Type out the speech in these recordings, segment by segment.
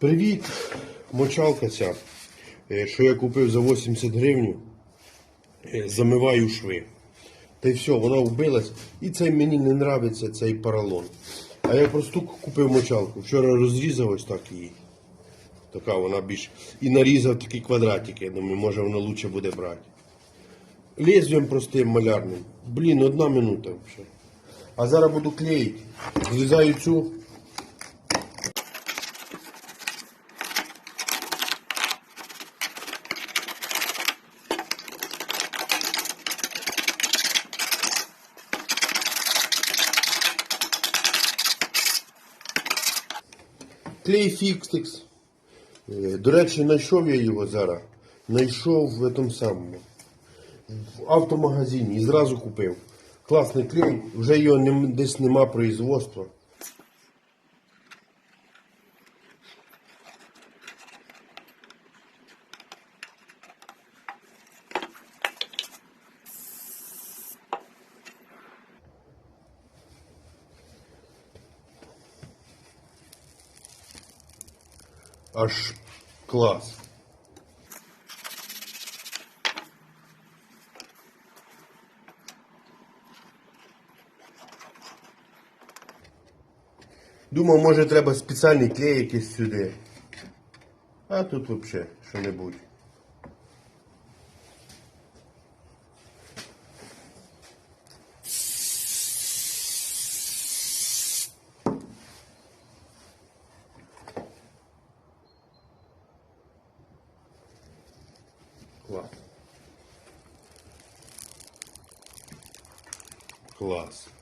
Привіт! Мочалка ця, е, що я купив за 80 гривень. Е, Замиваю шви. Та й все, вона вбилась. І цей мені не нравиться, цей поролон. А я просто купив мочалку. Вчора розрізав ось так її. Така вона більш. І нарізав такі квадратики. Я думаю, може воно краще буде брати. Лезвієм простим малярним. Блін, одна минута взагалі. А зараз буду клеїти. Зрізаю цю. Клей фікстикс. Е, До речі, знайшов я його зараз. Знайшов в тому самому. В автомагазині і зразу купив. Класний клей, вже його десь нема производства. Аж клас. Думав, може треба спеціальний клей якийсь сюди. А тут взагалі що-небудь. Клас. Клас.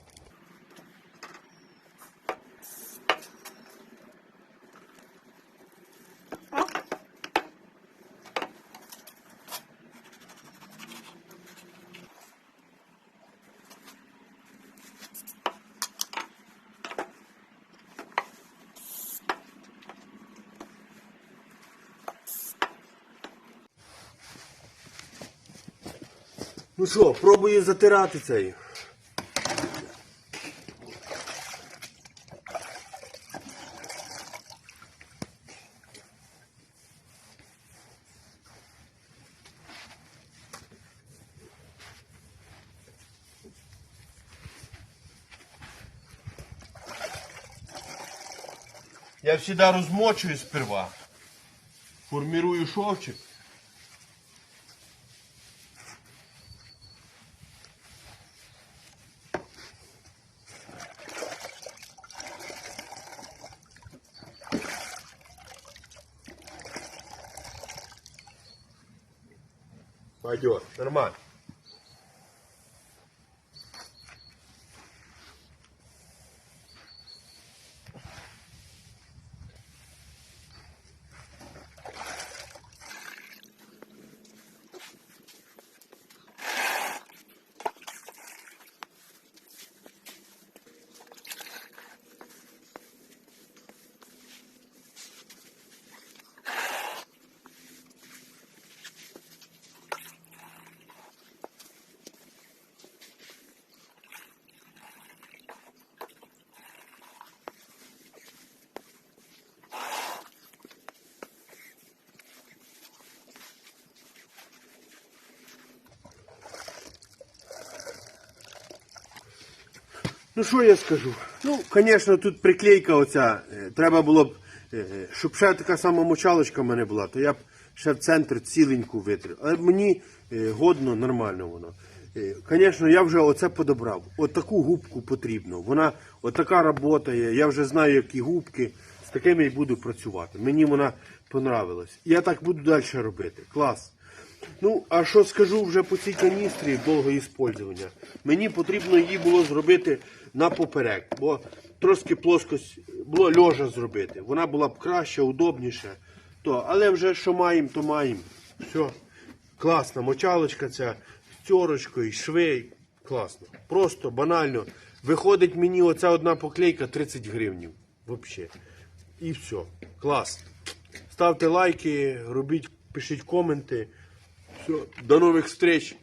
Ну що, пробую затирати цей. Я всегда розмочую сперва. Формирую шовчик. Пойдет, нормально. Ну що я скажу? Ну, звісно, тут приклейка оця. е, Треба було б, е, щоб ще така сама мочалочка в мене була, то я б ще в центр ціленьку витрив. Але мені е, годно, нормально воно. Звісно, я вже оце подобрав. От таку губку потрібно. Вона отака робота є. Я вже знаю, які губки. З такими і буду працювати. Мені вона понравилась. Я так буду далі робити. Клас. Ну, а що скажу вже по цій каністрі довго іспользування. Мені потрібно її було зробити на поперек, бо трошки плоскость було льожа зробити. Вона була б краще, удобніше. То, але вже що маємо, то маємо. Все. Класна мочалочка ця з тьорочкою, шви. Класно. Просто банально. Виходить мені оця одна поклейка 30 гривнів. Взагалі. І все. Клас. Ставте лайки, робіть, пишіть коменти. Все, до нових встреч.